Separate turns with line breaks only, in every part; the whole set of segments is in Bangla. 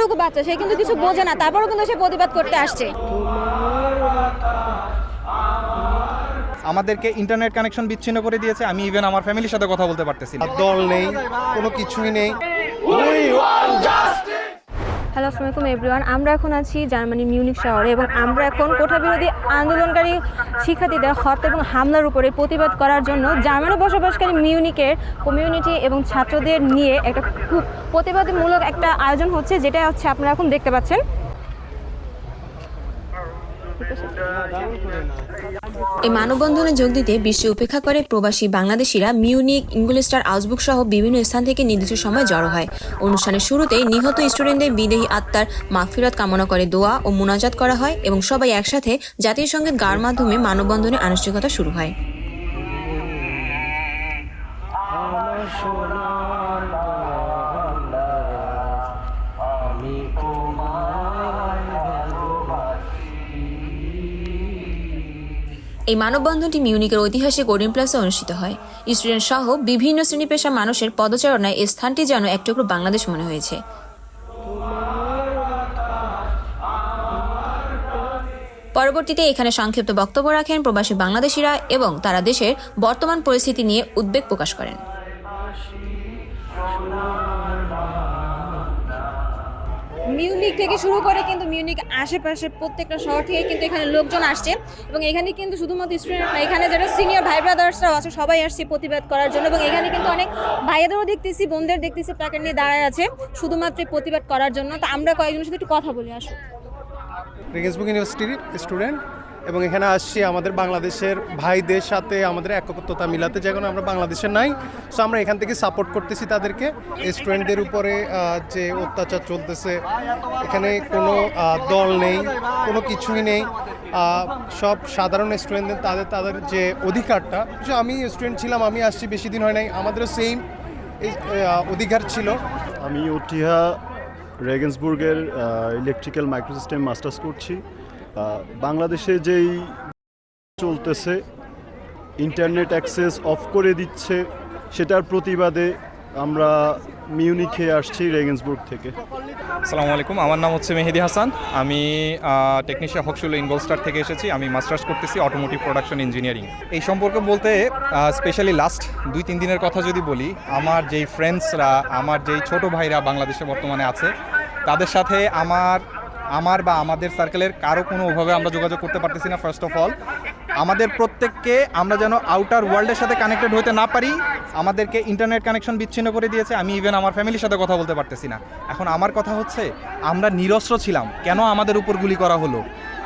কতটুকু বাচ্চা সে কিন্তু কিছু বোঝে না তারপরও কিন্তু সে প্রতিবাদ করতে আসছে।
আমাদেরকে ইন্টারনেট কানেকশন বিচ্ছিন্ন করে দিয়েছে আমি ইভেন আমার ফ্যামিলির সাথে কথা বলতে পারতেছি
দল নেই কোনো কিছুই নেই।
হ্যালো আসসালামাইকুম এভরিওয়ান। আমরা এখন আছি জার্মানির মিউনিক শহরে এবং আমরা এখন কোঠা বিরোধী আন্দোলনকারী শিক্ষার্থীদের হত্যা এবং হামলার উপরে প্রতিবাদ করার জন্য জার্মানি বসবাসকারী মিউনিকের কমিউনিটি এবং ছাত্রদের নিয়ে একটা খুব প্রতিবাদমূলক একটা আয়োজন হচ্ছে, যেটা হচ্ছে আপনারা এখন দেখতে পাচ্ছেন।
এই মানববন্ধনে যোগ দিতে বিশ্বে উপেক্ষা করে প্রবাসী বাংলাদেশিরা মিউনিক, ইংলিস্টার আউসবুক সহ বিভিন্ন স্থান থেকে নির্দিষ্ট সময় জড়ো হয়। অনুষ্ঠানের শুরুতেই নিহত স্টুডেন্টদের বিদেহী আত্মার মাগফিরাত কামনা করে দোয়া ও মুনাজাত করা হয় এবং সবাই একসাথে জাতীয় সংগীত গাওয়ার মাধ্যমে মানববন্ধনে আনুষ্ঠানিকতা শুরু হয়। এই মানববন্ধনটি মিউনিকের ঐতিহাসিক ওরিন প্লাসে অনুষ্ঠিত হয়। স্টুডেন্ট সহ বিভিন্ন শ্রেণি পেশা মানুষের পদচারণায় এই স্থানটি যেন এক টুকরো বাংলাদেশ মনে হয়েছে। পরবর্তীতে এখানে সংক্ষিপ্ত বক্তব্য রাখেন প্রবাসী বাংলাদেশিরা এবং তারা দেশের বর্তমান পরিস্থিতি নিয়ে উদ্বেগ প্রকাশ করেন।
মিউনিক থেকে শুরু করে কিন্তু মিউনিক আশেপাশে প্রত্যেকটা শহর থেকে কিন্তু এখানে লোকজন আসছে। এবং এখানে কিন্তু শুধুমাত্র স্টুডেন্ট না, এখানে যারা সিনিয়র ভাই ব্রাদার্সরাও আছে, সবাই আসছে প্রতিবাদ করার জন্য। এবং এখানে কিন্তু অনেক ভাইয়াদেরও দেখতেছি, বোনদের দেখতেছি প্যাকেট নিয়ে দাঁড়ায় আছে, শুধুমাত্র প্রতিবাদ করার জন্য। তো আমরা কয়েকজনের সাথে একটু কথা বলি, আসো।
ফেসবুক ইউনিভার্সিটির স্টুডেন্ট এবং এখানে আসছি আমাদের বাংলাদেশের ভাইদের সাথে আমাদের একত্রতা মিলাতে যেমন আমরা বাংলাদেশের নাই। সো আমরা এখান থেকে সাপোর্ট করতেছি তাদেরকে। স্টুডেন্টদের উপরে যে অত্যাচার চলতেছে, এখানে কোনো দল নেই, কোনো কিছুই নেই। সব সাধারণ স্টুডেন্টদের তাদের তাদের যে অধিকারটা আমি স্টুডেন্ট ছিলাম, আমি আসছি, বেশি দিন হয় নাই, আমাদেরও সেম অধিকার ছিল।
আমি উঠিয়া রেগেন্সবুর্গের ইলেকট্রিক্যাল মাইক্রোসিস্টেম মাস্টার্স করছি। বাংলাদেশে যেই চলতেছে ইন্টারনেট অ্যাক্সেস অফ করে দিচ্ছে, সেটার প্রতিবাদে আমরা মিউনিখে আসছি রেগেন্সবুর্গ থেকে।
আসসালামু আলাইকুম, আমার নাম হচ্ছে মেহেদি হাসান। আমি টেকনিশিয়া হকশুল ইনভলস্টার থেকে এসেছি। আমি মাস্টার্স করতেছি অটোমোটিভ প্রোডাকশন ইঞ্জিনিয়ারিং এই সম্পর্কে বলতে স্পেশালি লাস্ট দুই, তিন দিনের কথা যদি বলি, আমার যেই ফ্রেন্ডসরা আমার যেই ছোট ভাইরা বাংলাদেশে বর্তমানে আছে, তাদের সাথে আমার আমার বা আমাদের সার্কেলের কারও কোনোভাবে আমরা যোগাযোগ করতে পারতেছি না ফার্স্ট অফ অল আমাদের প্রত্যেককে আমরা যেন আউটার ওয়ার্ল্ডের সাথে কানেক্টেড হতে না পারি, আমাদেরকে ইন্টারনেট কানেকশন বিচ্ছিন্ন করে দিয়েছে। আমি ইভেন আমার ফ্যামিলির সাথে কথা বলতে পারতেছি না। এখন আমার কথা হচ্ছে, আমরা নিরস্ত্র ছিলাম, কেন আমাদের উপর গুলি করা হলো?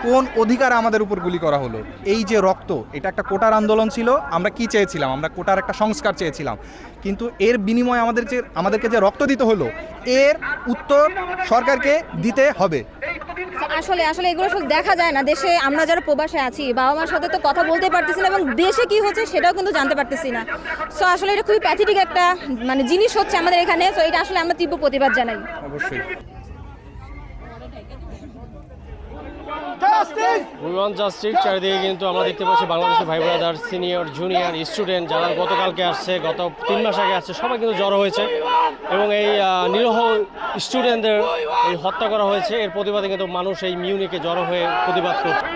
কোন অধিকার আমাদের উপর গুলি করা হলো? এই যে রক্ত, এটা একটা কোটার আন্দোলন ছিল, আমরা কি চেয়েছিলাম? আমরা কোটার একটা সংস্কার চেয়েছিলাম। কিন্তু এর বিনিময়ে আমাদের যে, আমাদেরকে যে রক্ত দিতে হলো, এর উত্তর সরকারকে দিতে হবে।
আসলে আসলে এগুলো সব দেখা যায় না। দেশে আমরা যারা প্রবাসে আছি বাবা মার সাথে তো কথা বলতে পারতেছি না এবং দেশে কি হচ্ছে সেটাও কিন্তু জানতে পারতেছি না। সো আসলে এটা খুবই প্যাথেটিক একটা মানে জিনিস হচ্ছে আমাদের এখানে। সো এটা আসলে আমরা তীব্র প্রতিবাদ জানাই।
অবশ্যই।
উইওয়ান জাস্টিস চারিদিকে কিন্তু আমরা দেখতে পাচ্ছি বাংলাদেশের ভাই ব্রাদার সিনিয়র জুনিয়র স্টুডেন্ট যারা গতকালকে আসছে, গত তিন মাস আগে আসছে, সবাই কিন্তু জড়ো হয়েছে। এবং এই নিরহ স্টুডেন্টদের এই হত্যা করা হয়েছে। এর প্রতিবাদে কিন্তু মানুষ এই মিউনিকে জড়ো হয়ে প্রতিবাদ করছে।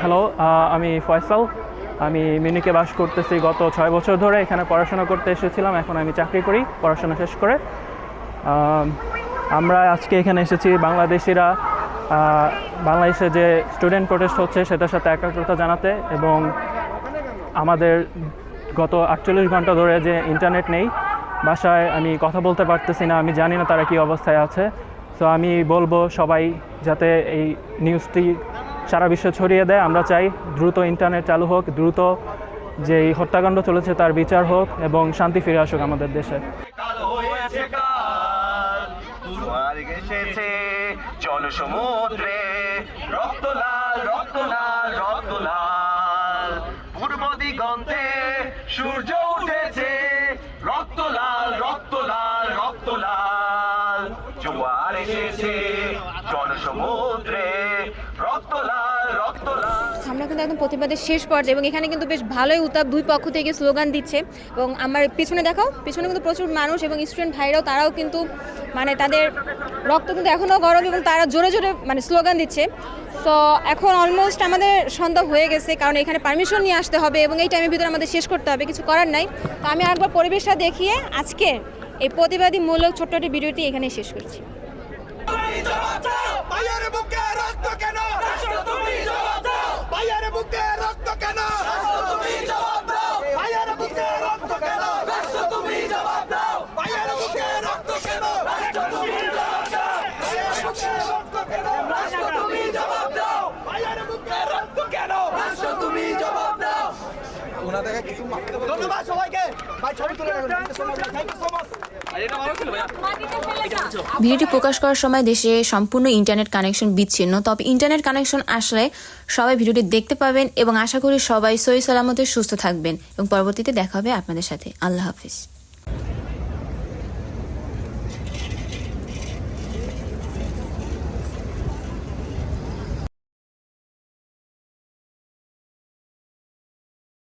হ্যালো আমি ফয়সাল। আমি মিউনিকে বাস করতেছি গত ছয় বছর ধরে। এখানে পড়াশোনা করতে এসেছিলাম। এখন আমি চাকরি করি, পড়াশোনা শেষ করে। আমরা আজকে এখানে এসেছি বাংলাদেশিরা বাংলাদেশে যে স্টুডেন্ট প্রোটেস্ট হচ্ছে সেটার সাথে একাগ্রতা জানাতে এবং আমাদের গত আটচল্লিশ ঘণ্টা ধরে যে ইন্টারনেট নেই, বাসায় আমি কথা বলতে পারতেছি না, আমি জানি না তারা কী অবস্থায় আছে। তো আমি বলব সবাই যাতে এই নিউজটি সারা বিশ্বে ছড়িয়ে দেয়। আমরা চাই দ্রুত ইন্টারনেট চালু হোক, দ্রুত যে হত্যাকাণ্ড চলেছে তার বিচার হোক এবং শান্তি ফিরে আসুক আমাদের দেশে।
এসেছে। জনসমুদ্রে রক্ত লাল রক্ত লাল রক্ত লাল। পূর্ব দিগন্তে সূর্য উঠেছে। রক্ত লাল রক্ত লাল রক্ত লাল। জোয়ার এসেছে। জনসমুদ্রে রক্ত লাল রক্ত লাল।
আমরা কিন্তু একদম প্রতিবাদের শেষ পর্যায়ে এবং এখানে কিন্তু বেশ ভালোই উত্তাপ দুই পক্ষ থেকে স্লোগান দিচ্ছে। এবং আমার পিছনে দেখাও পিছনে কিন্তু প্রচুর মানুষ এবং স্টুডেন্ট ভাইরাও তারাও কিন্তু মানে তাদের রক্ত কিন্তু এখনও গরম এবং তারা জোরে জোরে মানে স্লোগান দিচ্ছে। তো এখন অলমোস্ট আমাদের সন্ধ্যা হয়ে গেছে কারণ এখানে পারমিশন নিয়ে আসতে হবে এবং এই টাইমের ভিতরে আমাদের শেষ করতে হবে কিছু করার নাই। তো আমি একবার পরিবেশটা দেখিয়ে আজকে এই প্রতিবাদী মূলক ছোট্ট একটি ভিডিওটি এখানে শেষ করছি।
বুকে রক্ত কেন? তুমি জবাব দাও ভাইয়ের বুকে রক্ত কেন তুমি জবাব দাও ভাইয়ের বুকে রক্ত কেন তুমি জবাব দাও ভাইয়ের বুকে রক্ত কেন তুমি জবাব দাও ভাইয়ের বুকে রক্ত কেন তুমি জবাব দাও ভাইয়ের বুকে রক্ত কেন তুমি জবাব দাও ধন্যবাদ সবাইকে। ভাই ছবি তুলে থ্যাংক ইউ সো মাচ
ভিডিওটি প্রকাশ করার সময় দেশে সম্পূর্ণ ইন্টারনেট কানেকশন বিচ্ছিন্ন। তবে ইন্টারনেট কানেকশন আসলে সবাই ভিডিওটি দেখতে পাবেন এবং আশা করি সবাই সই সালামতে সুস্থ থাকবেন। এবং পরবর্তীতে দেখা হবে আপনাদের সাথে। আল্লাহ হাফিজ।